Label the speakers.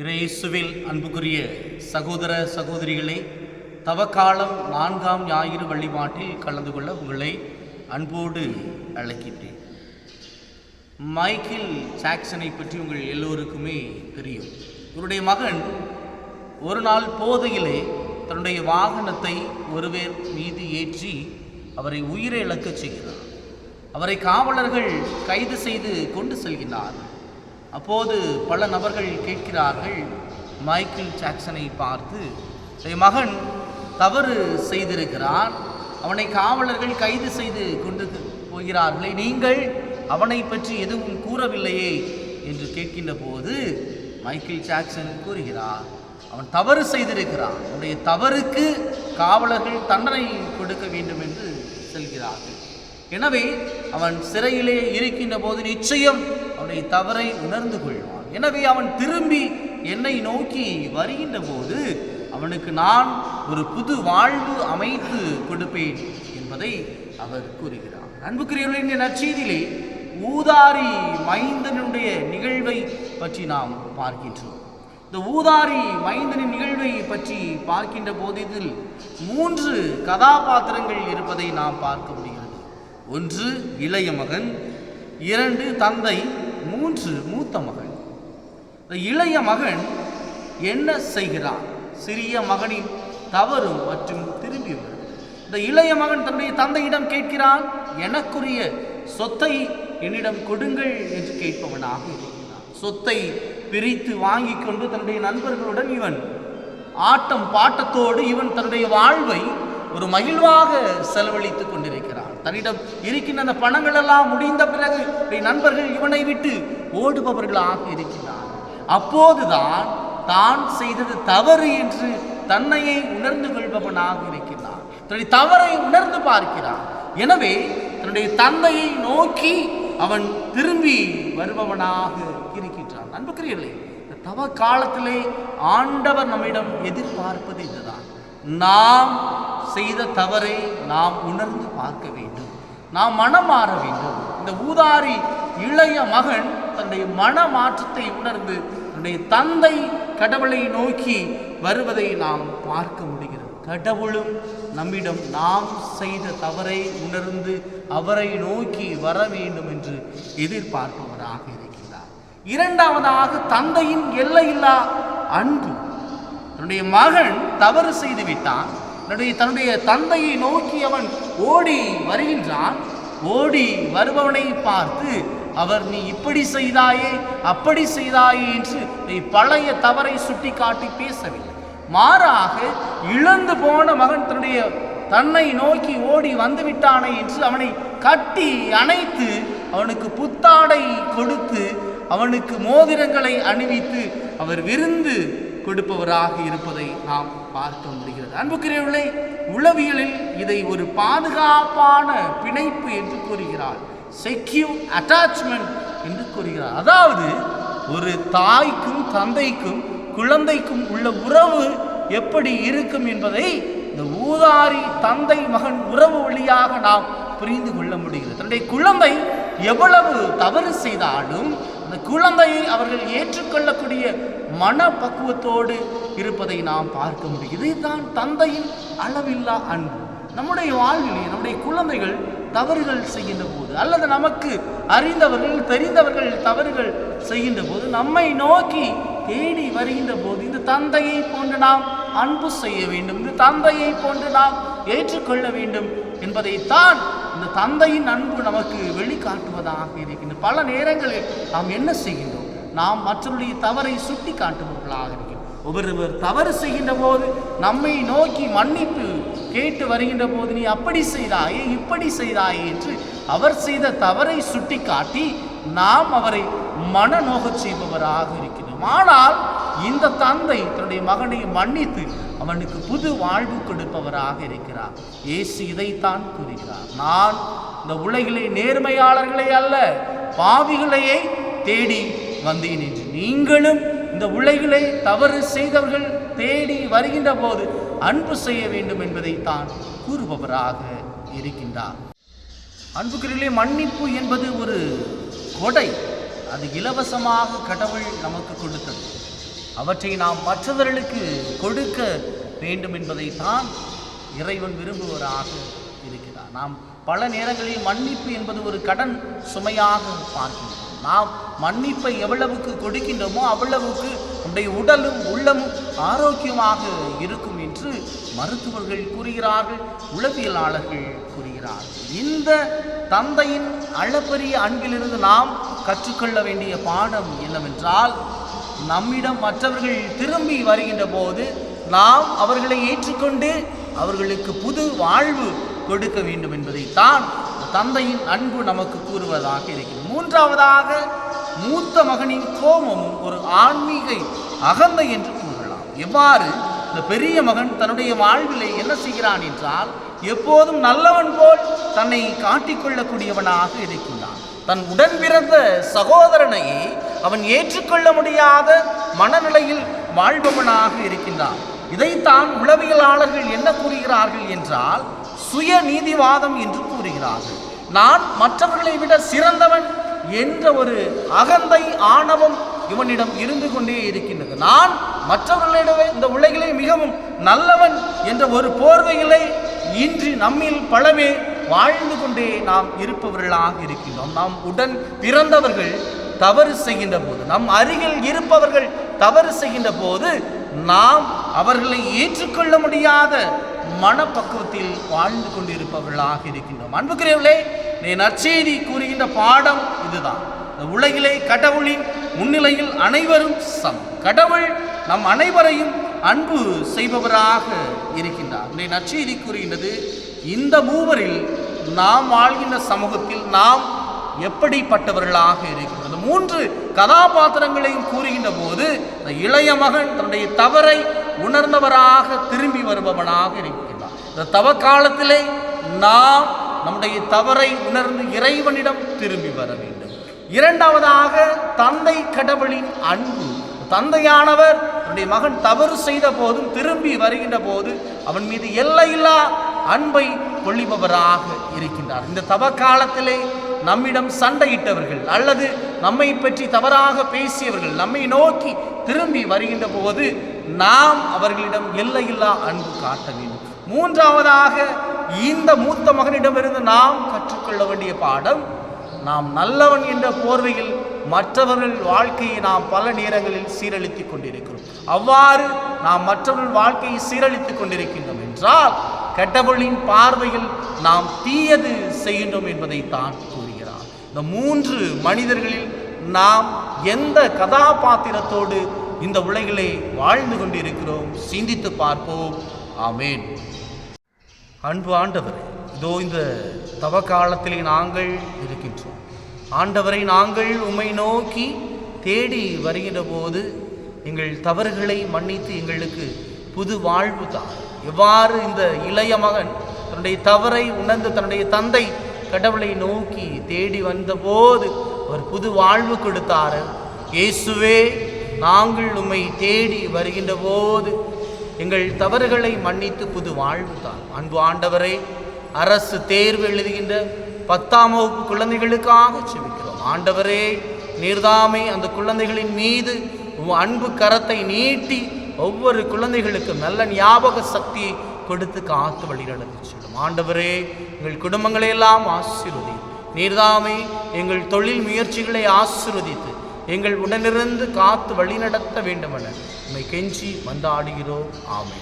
Speaker 1: இறையேசுவில் அன்புக்குரிய சகோதர சகோதரிகளை தவக்காலம் நான்காம் ஞாயிறு வழிபாட்டில் கலந்து கொள்ள உங்களை அன்போடு அழைக்கின்றேன். மைக்கேல் ஜாக்சனை பற்றி உங்கள் எல்லோருக்குமே தெரியும். இவருடைய மகன் ஒரு நாள் போதையிலே தன்னுடைய வாகனத்தை ஒருவர் மீது ஏற்றி அவரை உயிரை இழக்கச் செய்கிறார். அவரை காவலர்கள் கைது செய்து கொண்டு செல்கிறார்கள் அப்போது பல நபர்கள் கேட்கிறார்கள். மைக்கேல் ஜாக்சனை பார்த்து என் மகன் தவறு செய்திருக்கிறான். அவனை காவலர்கள் கைது செய்து கொண்டு போகிறார்களே. நீங்கள் அவனை பற்றி எதுவும் கூறவில்லையே என்று கேட்கின்ற போது மைக்கேல் ஜாக்சன் கூறுகிறார் அவன் தவறு செய்திருக்கிறான். அவனுடைய தவறுக்கு காவலர்கள் தண்டனை கொடுக்க வேண்டும் என்று செல்கிறார்கள். எனவே அவன் சிறையிலே இருக்கின்ற போது நிச்சயம் அவனுடைய தவறை உணர்ந்து கொள்வான். எனவே அவன் திரும்பி என்னை நோக்கி வருகின்ற போது அவனுக்கு நான் ஒரு புது வாழ்வு அமைத்து கொடுப்பேன் என்பதை அவர் கூறுகிறார். அன்புக்குரியவர்களின் நற்செய்தியிலே ஊதாரி மைந்தனுடைய நிகழ்வை பற்றி நாம் பார்க்கின்றோம். இந்த ஊதாரி மைந்தனின் நிகழ்வை பற்றி பார்க்கின்ற போது இதில் மூன்று கதாபாத்திரங்கள் இருப்பதை நாம் பார்க்க முடியும் ஒன்று இளைய மகன் இரண்டு தந்தை மூன்று மூத்த மகன். இந்த இளைய மகன் என்ன செய்கிறான்? சிறிய மகனின் தவறு மற்றும் திரும்பி வருவது இந்த இளைய மகன் தன்னுடைய தந்தையிடம் கேட்கிறான் எனக்குரிய சொத்தை என்னிடம் கொடுங்கள் என்று கேட்பவனாக இருக்கிறான். சொத்தை பிரித்து வாங்கி கொண்டு தன்னுடைய நண்பர்களுடன் இவன் ஆட்டம் பாட்டத்தோடு இவன் தன்னுடைய வாழ்வை ஒரு மகிழ்வாக செலவழித்துக் கொண்டிருக்கிறான். தன்னிடம் இருக்கின்ற அந்த பணங்கள் எல்லாம் முடிந்த பிறகு நண்பர்கள் இவனை விட்டு ஓடுபவர்களாக இருக்கிறான் அப்போதுதான் தான் செய்தது தவறு என்று தன்னையை உணர்ந்து கொள்பவனாக இருக்கிறான் தன்னுடைய தவறை உணர்ந்து பார்க்கிறான். எனவே தன்னுடைய தந்தையை நோக்கி அவன் திரும்பி வருபவனாக இருக்கின்றான். அன்புக்குரியர்களே இந்த தவ காலத்திலே ஆண்டவர் நம்மிடம் எதிர்பார்ப்பது இதுதான். நாம் செய்த தவறை நாம் உணர்ந்து பார்க்க வேண்டும். நாம் மனம் மாற வேண்டும். இந்த ஊதாரி இளைய மகன் தன்னுடைய மன மாற்றத்தை உணர்ந்து தன்னுடைய தந்தை கடவுளை நோக்கி வருவதை நாம் பார்க்க முடிகிறது. கடவுளும் நம்மிடம் நாம் செய்த தவறை உணர்ந்து அவரை நோக்கி வர வேண்டும் என்று எதிர்பார்ப்பவராக இருக்கிறார் இரண்டாவதாக தந்தையின் எல்லையில்லா அன்பு. தன்னுடைய மகன் தவறு செய்து விட்டான் தன்னுடைய தன்னுடைய தந்தையை நோக்கி அவன் ஓடி வருகின்றான். ஓடி வருபவனை பார்த்து அவர் நீ இப்படி செய்தாயே அப்படி செய்தாயே என்று நீ பழைய தவறை சுட்டிக்காட்டி பேசவில்லை. மாறாக இழந்து போன மகன் தன்னுடைய தன்னை நோக்கி ஓடி வந்து விட்டானே என்று அவனை கட்டி அணைத்து அவனுக்கு புத்தாடை கொடுத்து அவனுக்கு மோதிரங்களை அணிவித்து அவர் விருந்து கொடுப்பவராக இருப்பதை நாம் பார்க்க முடிகிறது. அன்புக்குரியவர்களே உளவியலில் இதை ஒரு பாதுகாப்பான பிணைப்பு என்று கூறுகிறார். செக்யூர் அட்டாச்மெண்ட் என்று கூறுகிறார். அதாவது ஒரு தாய்க்கும் தந்தைக்கும் குழந்தைக்கும் உள்ள உறவு எப்படி இருக்கும் என்பதை இந்த ஊதாரி தந்தை மகன் உறவு வழியாக நாம் புரிந்து கொள்ள முடிகிறது. தன்னுடைய குழந்தை எவ்வளவு தவறு செய்தாலும் அந்த குழந்தையை அவர்கள் ஏற்றுக்கொள்ளக்கூடிய மனப்பக்குவத்தோடு இருப்பதை நாம் பார்க்க முடியும். இதுதான் தந்தையின் அளவில்லா அன்பு. நம்முடைய வாழ்விலே நம்முடைய குழந்தைகள் தவறுகள் செய்கின்ற போது அல்லது நமக்கு அறிந்தவர்கள் தெரிந்தவர்கள் தவறுகள் செய்கின்ற போது நம்மை நோக்கி தேடி வருகின்ற போது இந்த தந்தையை போன்று நாம் அன்பு செய்ய வேண்டும் இந்த தந்தையை போன்று நாம் ஏற்றுக்கொள்ள வேண்டும் என்பதைத்தான் இந்த தந்தையின் அன்பு நமக்கு வெளிக்காட்டுவதாக இருக்கின்ற பல நேரங்களில் நாம் என்ன செய்கின்றோம்? நாம் மற்றவருடைய தவறை சுட்டி காட்டுபவர்களாக இருக்கிறோம் ஒவ்வொருவர் தவறு செய்கின்ற போது நம்மை நோக்கி மன்னிப்பு கேட்டு வருகின்ற போது நீ அப்படி செய்தாயே இப்படி செய்தாயே என்று அவர் செய்த தவறை சுட்டி காட்டி நாம் அவரை மனநோகச் செய்பவராக இருக்கிறோம் ஆனால் இந்த தந்தை தன்னுடைய மகனை மன்னித்து அவனுக்கு புது வாழ்வு கொடுப்பவராக இருக்கிறார். இயேசு இதைத்தான் கூறுகிறார். நான் இந்த உலகிலே நேர்மையாளர்களை அல்ல பாவிகளையே தேடி வந்தேன் என்று. நீங்களும் இந்த உலகிலே தவறு செய்தவர்கள் தேடி வருகின்ற போது அன்பு செய்ய வேண்டும் என்பதைத்தான் கூறுபவராக இருக்கின்றார். அன்புக்குரிலே மன்னிப்பு என்பது ஒரு கொடை. அது இலவசமாக கடவுள் நமக்கு கொடுத்தது. அவற்றை நாம் மற்றவர்களுக்கு கொடுக்க வேண்டும் என்பதை தான் இறைவன் விரும்புவராக இருக்கிறார். நாம் பல நேரங்களில் மன்னிப்பு என்பது ஒரு கடன் சுமையாக பார்க்கின்றோம் நாம் மன்னிப்பை எவ்வளவுக்கு கொடுக்கின்றோமோ அவ்வளவுக்கு நம்முடைய உடலும் உள்ளமும் ஆரோக்கியமாக இருக்கும் என்று மருத்துவர்கள் கூறுகிறார்கள் உளவியலாளர்கள் கூறுகிறார்கள். இந்த தந்தையின் அளப்பரிய அன்பிலிருந்து நாம் கற்றுக்கொள்ள வேண்டிய பாடம் என்னவென்றால் நம்மிடம் மற்றவர்கள் திரும்பி வருகின்ற போது நாம் அவர்களை ஏற்றுக்கொண்டு அவர்களுக்கு புது வாழ்வு கொடுக்க வேண்டும் என்பதைத்தான் தந்தையின் அன்பு நமக்கு கூறுவதாக இருக்கிறது. மூன்றாவதாக மூத்த மகனின் கோபமும் ஒரு ஆன்மீக அகந்தை என்று கூறலாம். எவ்வாறு? இந்த பெரிய மகன் தன்னுடைய வாழ்விலை என்ன செய்கிறான் என்றால் எப்போதும் நல்லவன் போல் தன்னை காட்டிக்கொள்ளக்கூடியவனாக இருக்கின்றான் தன் உடன் பிறந்த சகோதரனை அவன் ஏற்றுக்கொள்ள முடியாத மனநிலையில் வாழ்பவனாக இருக்கின்றான். இதைத்தான் உளவியலாளர்கள் என்ன கூறுகிறார்கள் என்றால் சுய நீதிவாதம் என்று கூறுகிறார்கள். நான் மற்றவர்களை விட சிறந்தவன் என்ற ஒரு அகந்தை ஆணவம் இவனிடம் இருந்து கொண்டே இருக்கின்றது. நான் மற்றவர்களிடமே இந்த உலகிலே மிகவும் நல்லவன் என்ற ஒரு போர்வையிலே இன்றி நம்மில் பலவே வாழ்ந்து கொண்டே நாம் இருப்பவர்களாக இருக்கின்றோம். நாம் உடன் பிறந்தவர்கள் தவறு செய்கின்ற போது நம் அருகில் இருப்பவர்கள் தவறு செய்கின்ற போது நாம் அவர்களை ஏற்றுக்கொள்ள முடியாத மனப்பக்குவத்தில் வாழ்ந்து கொண்டிருப்பவர்களாக இருக்கின்றோம். அன்புக்குரியவர்களே நீ நற்செய்தி கூறுகின்ற பாடம் இதுதான். இந்த உலகிலே கடவுளின் முன்னிலையில் அனைவரும் சம் கடவுள் நம் அனைவரையும் அன்பு செய்பவராக இருக்கின்றார். நீ நற்செய்தி கூறுகின்றது இந்த மூவரில் நாம் வாழ்கின்ற சமூகத்தில் நாம் எப்படிப்பட்டவர்களாக இருக்கின்றது மூன்று கதாபாத்திரங்களையும் கூறுகின்ற போது இந்த இளைய மகன் தன்னுடைய தவறை உணர்ந்தவராக திரும்பி வருபவனாக இருக்கின்றான். இந்த தவ காலத்திலே நாம் நம்முடைய தவறை உணர்ந்து இறைவனிடம் திரும்பி வர வேண்டும். இரண்டாவதாக தந்தை கடவுளின் அன்பு. தந்தையானவர் தன்னுடைய மகன் தவறு செய்த போதும் திரும்பி வருகின்ற போது அவன் மீது எல்லையில்லா அன்பை கொள்ளிபவராக இருக்கின்றார். இந்த தவ காலத்திலே நம்மிடம் சண்டையிட்டவர்கள் அல்லது நம்மை பற்றி தவறாக பேசியவர்கள் நம்மை நோக்கி திரும்பி வருகின்ற போது நாம் அவர்களிடம் எல்லையில்லா அன்பு காட்ட வேண்டும். மூன்றாவதாக இந்த மூத்த மகனிடமிருந்து நாம் கற்றுக்கொள்ள வேண்டிய பாடம் நாம் நல்லவன் என்ற போர்வையில் மற்றவர்கள் வாழ்க்கையை நாம் பல நேரங்களில் சீரழித்துக் கொண்டிருக்கிறோம். அவ்வாறு நாம் மற்றவர்கள் வாழ்க்கையை சீரழித்துக் கொண்டிருக்கின்றோம் என்றால் கெட்டவர்களின் பார்வையில் நாம் தீயது செய்கின்றோம் என்பதை தான் கூறுகிறார். இந்த மூன்று மனிதர்களில் நாம் எந்த கதாபாத்திரத்தோடு இந்த உலகிலே வாழ்ந்து கொண்டிருக்கிறோம் சிந்தித்து பார்ப்போம். ஆமேன். அன்பு ஆண்டவர் இதோ இந்த தவ காலத்திலே நாங்கள் இருக்கின்றோம். ஆண்டவரை நாங்கள் உம்மை நோக்கி தேடி வருகின்ற போது எங்கள் தவறுகளை மன்னித்து எங்களுக்கு புது வாழ்வு தான் எவ்வாறு இந்த இளைய மகன் தன்னுடைய தவறை உணர்ந்து தன்னுடைய தந்தை கடவுளை நோக்கி தேடி வந்தபோது அவர் புது வாழ்வு கொடுத்தார். இயேசுவே நாங்கள் உம்மை தேடி வருகின்ற போது எங்கள் தவறுகளை மன்னித்து புது வாழ்வு தான் அன்பு ஆண்டவரே அரசு தேர்வு எழுதுகின்ற பத்தாம் வகுப்பு குழந்தைகளுக்காக செவிக்கிறோம் ஆண்டவரே நீர்தாமே அந்த குழந்தைகளின் மீது உன் அன்பு கரத்தை நீட்டி ஒவ்வொரு குழந்தைகளுக்கும் நல்ல ஞாபக சக்தியை கொடுத்து காத்து வழிநடத்தி செல்லும். ஆண்டவரே எங்கள் குடும்பங்களை எல்லாம் ஆசீர்வதி. நீர்தாமே எங்கள் தொழில் முயற்சிகளை ஆசீர்வதித்து எங்கள் உடனிருந்து காத்து வழிநடத்த வேண்டுமென உண்மை கெஞ்சி வந்தாடுகிறோம் ஆமை